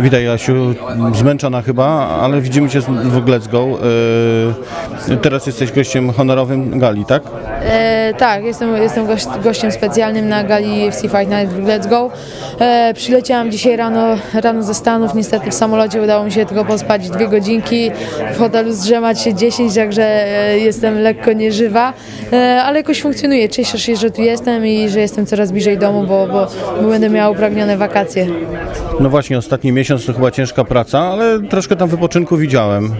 Witaj Jasiu, zmęczona chyba, ale widzimy Cię w Go. E, Teraz jesteś gościem honorowym gali, tak? E, tak, jestem, jestem gość, gościem specjalnym na gali FC Fight Night Let's Go. E, przyleciałam dzisiaj rano, rano ze Stanów, niestety w samolocie udało mi się tylko pospać dwie godzinki, w hotelu zdrzemać się 10, także e, jestem lekko nieżywa, e, ale jakoś funkcjonuję. Cieszę się, że tu jestem i że jestem coraz bliżej domu, bo, bo, bo będę miała upragnione wakacje. No właśnie, ostatni miesiąc to chyba ciężka praca, ale troszkę tam wypoczynku widziałem.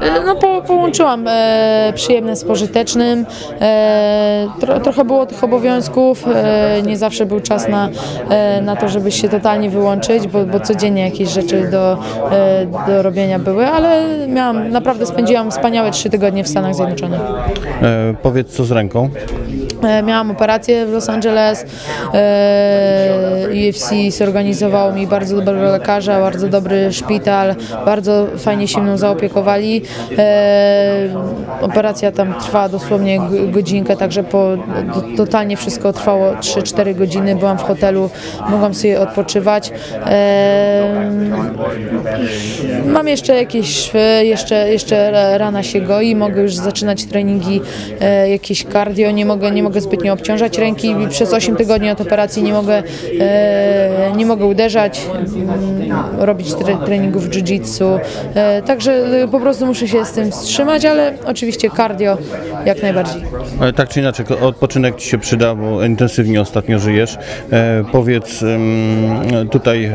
E, No po, połączyłam e, przyjemne z pożytecznym. E, tro, trochę było tych obowiązków. E, nie zawsze był czas na, e, na to, żeby się totalnie wyłączyć, bo, bo codziennie jakieś rzeczy do, e, do robienia były, ale miałam, naprawdę spędziłam wspaniałe trzy tygodnie w Stanach Zjednoczonych. Powiedz co z ręką. E, Miałam operację w Los Angeles. E, UFC zorganizowało mi bardzo dobrego lekarza, bardzo dobry szpital, bardzo fajnie się mną zaopiekowali. E, Operacja tam trwała dosłownie godzinkę, także po, totalnie wszystko trwało 3-4 godziny. Byłam w hotelu, mogłam sobie odpoczywać. Mam jeszcze jakieś szwy, jeszcze, jeszcze rana się goi, mogę już zaczynać treningi, jakieś cardio, nie mogę, nie mogę zbytnio obciążać ręki, przez 8 tygodni od operacji nie mogę, e, nie mogę uderzać, mm, robić tre, treningów jiu-jitsu, e, także e, po prostu muszę się z tym wstrzymać, ale oczywiście cardio jak najbardziej. Ale tak czy inaczej, odpoczynek Ci się przyda, bo intensywnie ostatnio żyjesz. Powiedz, tutaj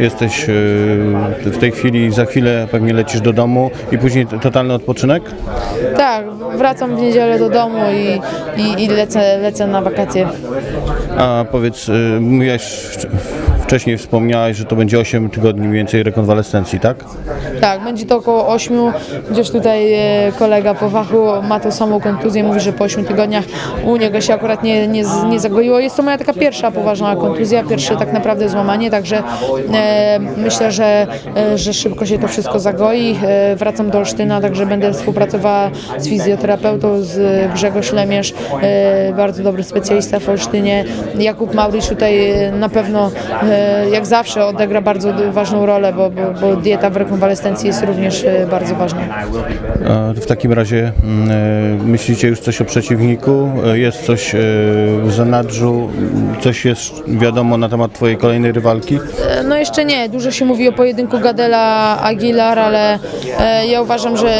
jesteś w tej chwili, za chwilę pewnie lecisz do domu i później totalny odpoczynek? Tak, wracam w niedzielę do domu i, i, i lecę, lecę na wakacje. A powiedz, e, mówiłaś wcześniej, wspomniałaś, że to będzie 8 tygodni mniej więcej rekonwalescencji, tak? Tak, będzie to około 8, gdzieś tutaj e, kolega po fachu ma tą samą kontuzję, mówi, że po 8 tygodniach u niego się akurat nie, nie, nie zagoiło. Jest to moja taka pierwsza poważna kontuzja, pierwsze tak naprawdę złamanie, także e, myślę, że, e, że szybko się to wszystko zagoi. E, wracam do Olsztyna, także będę współpracowała z fizjoterapeutą, z Grzegorz Lemierz, e, bardzo dobry specjalista w Olsztynie. Jakub Mauricz tutaj e, na pewno, jak zawsze, odegra bardzo ważną rolę, bo, bo, bo dieta w rekonwalescencji jest również e, bardzo ważna. E, W takim razie mm, e, myślicie już coś o przeciwniku? E, Jest coś e, w zanadrzu? Coś jest wiadomo na temat Twojej kolejnej rywalki? E, No jeszcze nie, dużo się mówi o pojedynku Gadela Aguilar, ale e, ja uważam, że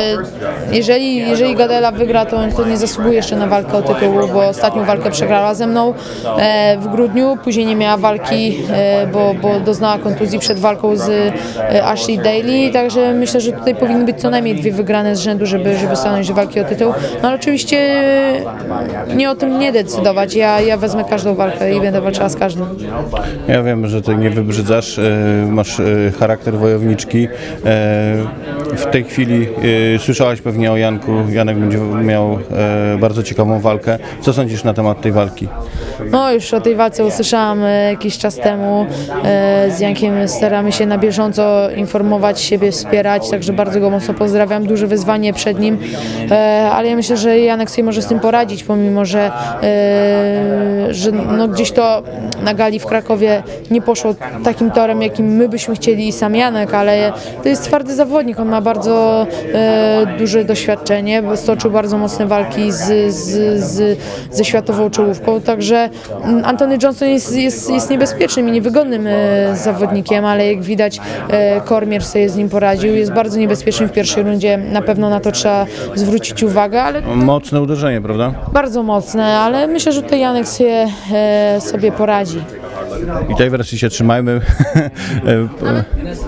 jeżeli, jeżeli Gadela wygra, to, to nie zasługuje jeszcze na walkę o tytuł, bo ostatnią walkę przegrała ze mną e, w grudniu, później nie miała walki, e, bo, bo doznała kontuzji przed walką z e, Ashley Daly, także myślę, że tutaj powinny być co najmniej dwie wygrane z rzędu, żeby, żeby stanąć do walki o tytuł. No ale oczywiście nie o tym nie decydować, ja, ja wezmę każdą walkę i będę walczyła z każdym. Ja wiem, że Ty nie wybrzydzasz, e, masz e, charakter wojowniczki. W tej chwili słyszałaś pewnie o Janku. Janek będzie miał bardzo ciekawą walkę. Co sądzisz na temat tej walki? No już o tej walce usłyszałam jakiś czas temu. E, Z Jankiem staramy się na bieżąco informować, siebie wspierać, także bardzo go mocno pozdrawiam. Duże wyzwanie przed nim, e, ale ja myślę, że Janek sobie może z tym poradzić, pomimo że, e, że no gdzieś to na gali w Krakowie nie poszło takim torem, jakim my byśmy chcieli i sam Janek, ale to jest twardy zawodnik, on ma bardzo duże doświadczenie, stoczył bardzo mocne walki z, z, z, ze światową czołówką, także Anthony Johnson jest, jest, jest niebezpiecznym i niewygodnym e, zawodnikiem, ale jak widać e, Kormier sobie z nim poradził, jest bardzo niebezpieczny w pierwszej rundzie, na pewno na to trzeba zwrócić uwagę, ale Mocne uderzenie, prawda? bardzo mocne, ale myślę, że tutaj Janek sobie, e, sobie poradzi. I tej wersji się trzymajmy.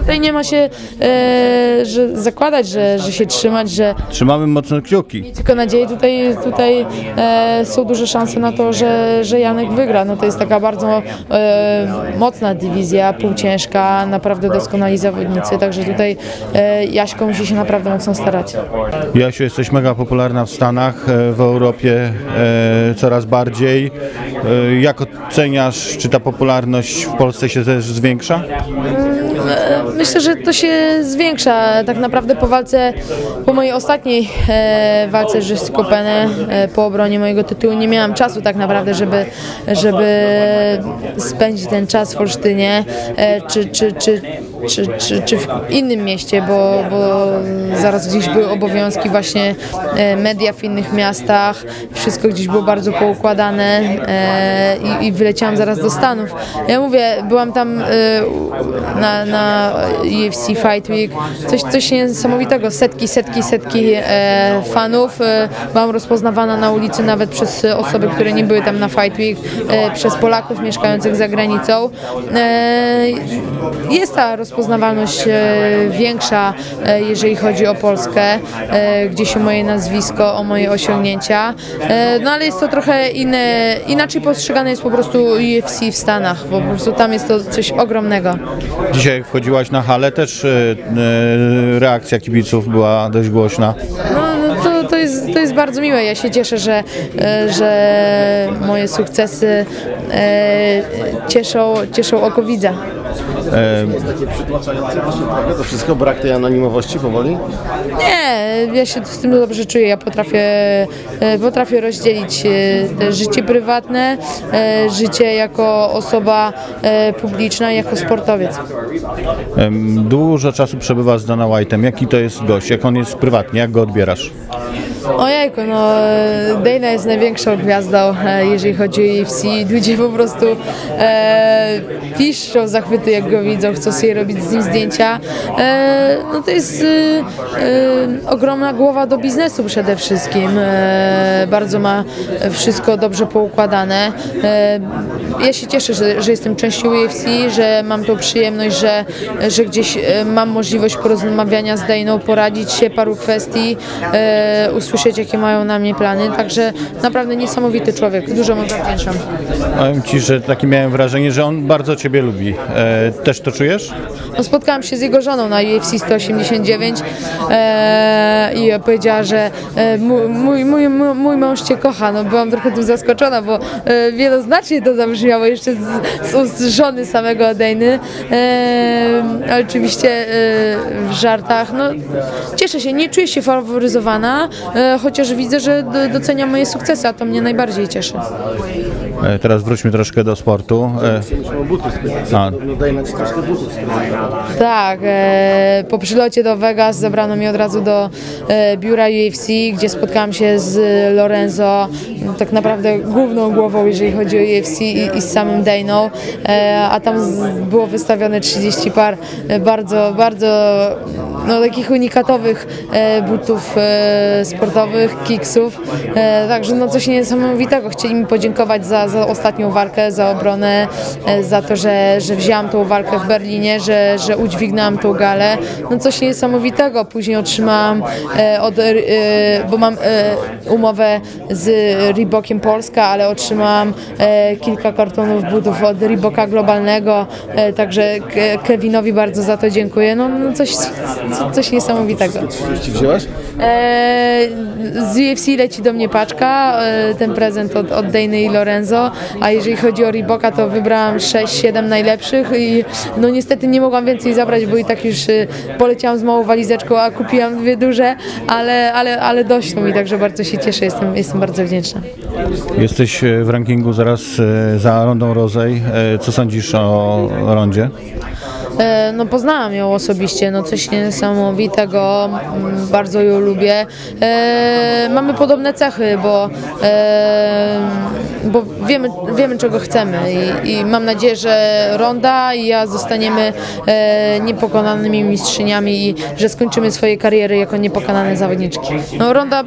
Tutaj nie ma się e, że zakładać, że, że się trzymać, że Trzymamy mocno kciuki. tylko nadzieję. Tutaj, tutaj e, są duże szanse na to, że, że Janek wygra. No to jest taka bardzo e, mocna dywizja, półciężka, naprawdę doskonali zawodnicy, także tutaj e, Jaśko musi się naprawdę mocno starać. Jasiu, jesteś mega popularna w Stanach, e, w Europie e, coraz bardziej. E, Jak oceniasz, czy ta popularność w Polsce się też zwiększa? e, myślę, że to się zwiększa. Tak naprawdę po walce, po mojej ostatniej e, walce z Penne, e, po obronie mojego tytułu, nie miałam czasu tak naprawdę, żeby, żeby spędzić ten czas w Olsztynie czy, czy, czy, czy, czy, czy w innym mieście, bo, bo zaraz gdzieś były obowiązki właśnie e, media w innych miastach, wszystko gdzieś było bardzo poukładane e, i, i wyleciałam zaraz do Stanów. Ja mówię, byłam tam e, na, na UFC Fight Week, coś, coś niesamowitego, setki, setki, setki fanów, byłam rozpoznawana na ulicy nawet przez osoby, które nie były tam na Fight Week, przez Polaków mieszkających za granicą. Jest ta rozpoznawalność e, większa, e, jeżeli chodzi o Polskę, e, gdzieś o moje nazwisko, o moje osiągnięcia, no ale jest to trochę inne, inaczej postrzegane jest po prostu UFC w Stanach, bo po prostu tam jest to coś ogromnego. Dzisiaj jak wchodziłaś na halę, też reakcja kibiców była dość głośna. No, no to, to, jest, to jest bardzo miłe. Ja się cieszę, że, że moje sukcesy cieszą, cieszą oko widza. Takie przytłaczające właśnie trochę to wszystko, brak tej anonimowości powoli? Nie, ja się z tym dobrze czuję. Ja potrafię, e, potrafię rozdzielić e, życie prywatne, e, życie jako osoba publiczna, jako sportowiec. Dużo czasu przebywa z Dana White'em. Jaki to jest gość? Jak on jest prywatnie? Jak go odbierasz? Ojejku, no Dana jest największą gwiazdą, jeżeli chodzi o UFC. Ludzie po prostu e, piszczą zachwyty, jak go widzą, chcą sobie robić z nim zdjęcia. E, no to jest e, e, ogromna głowa do biznesu przede wszystkim. Bardzo ma wszystko dobrze poukładane. Ja się cieszę, że, że jestem częścią UFC, że mam tą przyjemność, że, że gdzieś mam możliwość porozmawiania z Dejną, poradzić się paru kwestii, usłyszeć jakie mają na mnie plany. Także naprawdę niesamowity człowiek, dużo mu zawdzięczam. Powiem Ci, że takie miałem wrażenie, że on bardzo Ciebie lubi. Też to czujesz? No, spotkałam się z jego żoną na UFC 189 e, i powiedziała, że e, mój, mój, mój, mój mąż Cię kocha. No, byłam trochę tu zaskoczona, bo e, wieloznacznie to zabrzmiało jeszcze z, z ust żony samego Dejny, e, oczywiście e, w żartach. No, cieszę się, nie czuję się faworyzowana, e, chociaż widzę, że do, docenia moje sukcesy, a to mnie najbardziej cieszy. E, teraz wróćmy troszkę do sportu. E, Chcieliśmy o spytać. Daj troszkę butów. Tak, e, po przylocie do Vegas zabrano mnie od razu do e, biura UFC, gdzie spotkałam się z Lorenzo, tak naprawdę główną głową, jeżeli chodzi o UFC i, i z samym Dejną, e, a tam z, było wystawione 30 par bardzo, bardzo no, takich unikatowych butów sportowych, kiksów, także no coś niesamowitego. Chcieli mi podziękować za, za ostatnią walkę, za obronę, e, za to, że, że wzięłam tą walkę w Berlinie, że, że udźwignęłam tą galę. No coś niesamowitego. Później otrzymałam e, od, e, bo mam umowę z Reebokiem Polska, ale otrzymałam kilka kartonów butów od Reeboka Globalnego, także Ke- Kevinowi bardzo za to dziękuję. No, no coś, coś niesamowitego. 30 wzięłaś? Z UFC leci do mnie paczka, ten prezent od, od Dejny i Lorenzo, a jeżeli chodzi o Reeboka, to wybrałam 6-7 najlepszych i no niestety nie mogłam więcej zabrać, bo i tak już e, poleciałam z małą walizeczką, a kupiłam dwie duże, ale, ale, ale doszło mi, także bardzo się cieszę, jestem, jestem bardzo wdzięczna. jesteś e, w rankingu zaraz e, za Rondą Rozej. Co sądzisz o rondzie? E, No poznałam ją osobiście, no coś niesamowitego, mm, bardzo ją lubię. E, mamy podobne cechy, bo, e, bo wiemy, wiemy czego chcemy i, i mam nadzieję, że Ronda i ja zostaniemy niepokonanymi mistrzyniami i że skończymy swoje kariery jako niepokonane zawodniczki. No, Ronda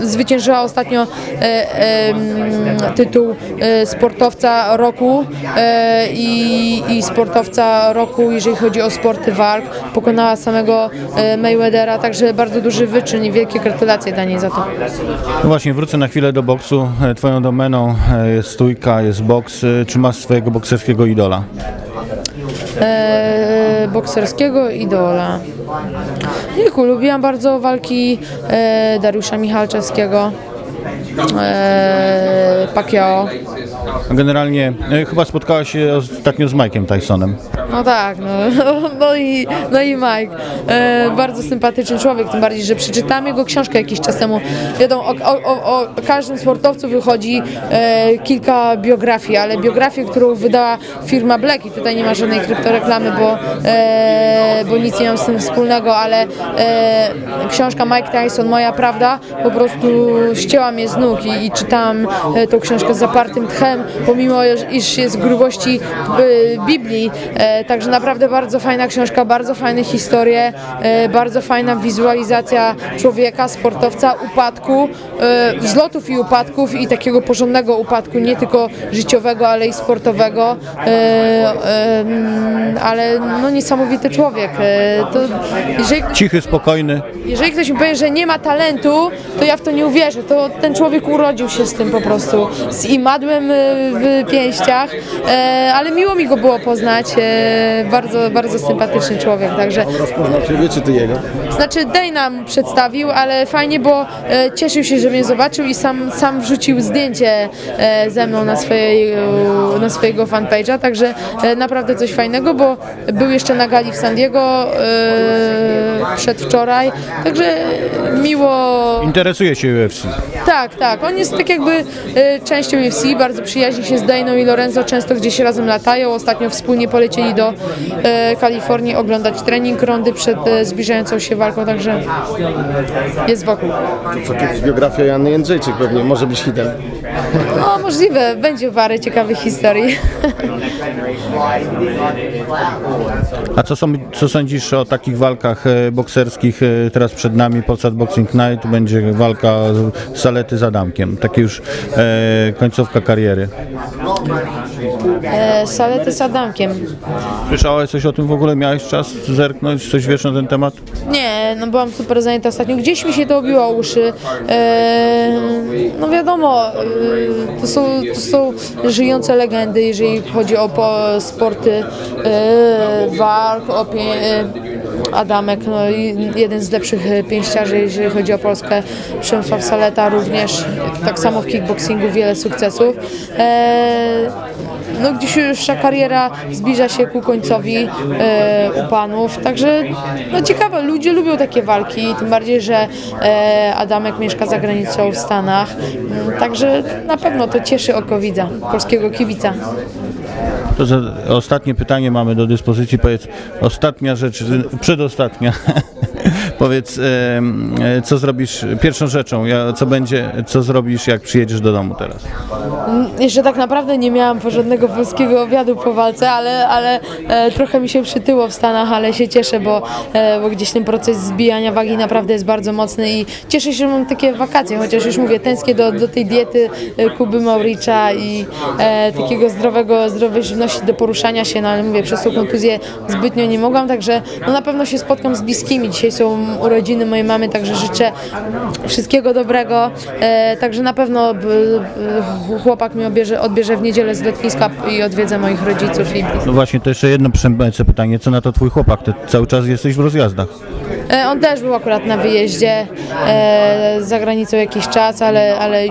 zwyciężyła ostatnio tytuł sportowca roku i, i sportowca roku, jeżeli chodzi o sporty walk. Pokonała samego e, Mayweathera, także bardzo duży wyczyn i wielkie gratulacje dla niej za to. No właśnie, wrócę na chwilę do boksu. E, Twoją domeną e, jest stójka, jest boks. Czy masz swojego bokserskiego idola? e, bokserskiego idola. Jejku, lubiłam bardzo walki e, Dariusza Michalczewskiego, e, Pacquiao. Generalnie e, chyba spotkałaś się ostatnio z Mike'em Tysonem. No tak, no, no, i, no i Mike. E, bardzo sympatyczny człowiek, tym bardziej, że przeczytałem jego książkę jakiś czas temu. Wiadomo, o, o, o, o każdym sportowcu wychodzi e, kilka biografii, ale biografię, którą wydała firma Black i tutaj nie ma żadnej kryptoreklamy, bo, e, bo nic nie mam z tym wspólnego, ale e, książka Mike Tyson, Moja Prawda, po prostu ścięła mnie z nóg i, i czytałam e, tą książkę z zapartym tchem, pomimo iż jest grubości e, Biblii, e, także naprawdę bardzo fajna książka, bardzo fajne historie, e, bardzo fajna wizualizacja człowieka, sportowca, upadku, e, wzlotów i upadków i takiego porządnego upadku, nie tylko życiowego, ale i sportowego, ale no niesamowity człowiek. To jeżeli, Cichy, spokojny. jeżeli ktoś mi powie, że nie ma talentu, to ja w to nie uwierzę. To ten człowiek urodził się z tym po prostu, z imadłem w pięściach, e, ale miło mi go było poznać. e, Bardzo, bardzo sympatyczny człowiek, także Rozpoznał Ciebie, czy Ty jego? znaczy Dej nam przedstawił, ale fajnie, bo e, cieszył się, że mnie zobaczył i sam, sam wrzucił zdjęcie ze mną na, swojej, na swojego fanpage'a, także naprawdę coś fajnego, bo był jeszcze na gali w San Diego przedwczoraj, także miło, Interesuje się UFC. tak, tak. On jest tak jakby częścią UFC, bardzo przyjaźni się z Dejną i Lorenzo, często gdzieś razem latają. Ostatnio wspólnie polecieli do e, Kalifornii oglądać trening rondy przed e, zbliżającą się walką, także jest wokół. Co kiedyś biografia Janny Jędrzejczyk pewnie może być hitem. No możliwe, będzie parę ciekawych historii. A co, są, co sądzisz o takich walkach e, bokserskich e, teraz przed nami, Polsat Boxing Night, będzie walka Salety z Adamkiem, takie już e, końcówka kariery. E, salety z Adamkiem. Słyszałeś coś o tym w ogóle? Miałeś czas zerknąć? Coś wiesz na ten temat? Nie, no byłam super zajęta ostatnio. Gdzieś mi się to obiło uszy. E, no wiadomo, e, to, są, to są żyjące legendy, jeżeli chodzi o po, sporty e, walk, o e, Adamek, no, jeden z lepszych e, pięściarzy, jeżeli chodzi o Polskę. Przemysław Saleta również, tak samo w kickboxingu wiele sukcesów. No gdzieś już kariera zbliża się ku końcowi e, u panów, także no ciekawe, ludzie lubią takie walki, tym bardziej, że e, Adamek mieszka za granicą w Stanach, Mm, także na pewno to cieszy oko widza, polskiego kibica. To ostatnie pytanie mamy do dyspozycji. Powiedz, ostatnia rzecz, przedostatnia. Powiedz, e, co zrobisz pierwszą rzeczą, co będzie, co zrobisz, jak przyjedziesz do domu teraz? Jeszcze tak naprawdę nie miałam porządnego polskiego obiadu po walce, ale, ale e, trochę mi się przytyło w Stanach, ale się cieszę, bo, e, bo gdzieś ten proces zbijania wagi naprawdę jest bardzo mocny i cieszę się, że mam takie wakacje, chociaż już mówię, tęsknię do, do tej diety Kuby Mauricza i e, takiego zdrowego, zdrowej żywności do poruszania się, no ale mówię, przez tą kontuzję zbytnio nie mogłam, także no, na pewno się spotkam z bliskimi. Dzisiaj są urodziny mojej mamy, także życzę wszystkiego dobrego, e, także na pewno b, b, chłopak mi odbierze, odbierze w niedzielę z lotniska i odwiedzę moich rodziców i No właśnie, to jeszcze jedno przemęce pytanie, co na to twój chłopak? Ty cały czas jesteś w rozjazdach. E, On też był akurat na wyjeździe e, za granicą jakiś czas, ale, ale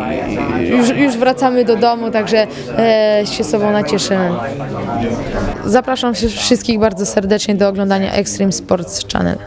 już, już wracamy do domu, także e, się sobą nacieszymy. Zapraszam wszystkich bardzo serdecznie do oglądania Extreme Sports Channel.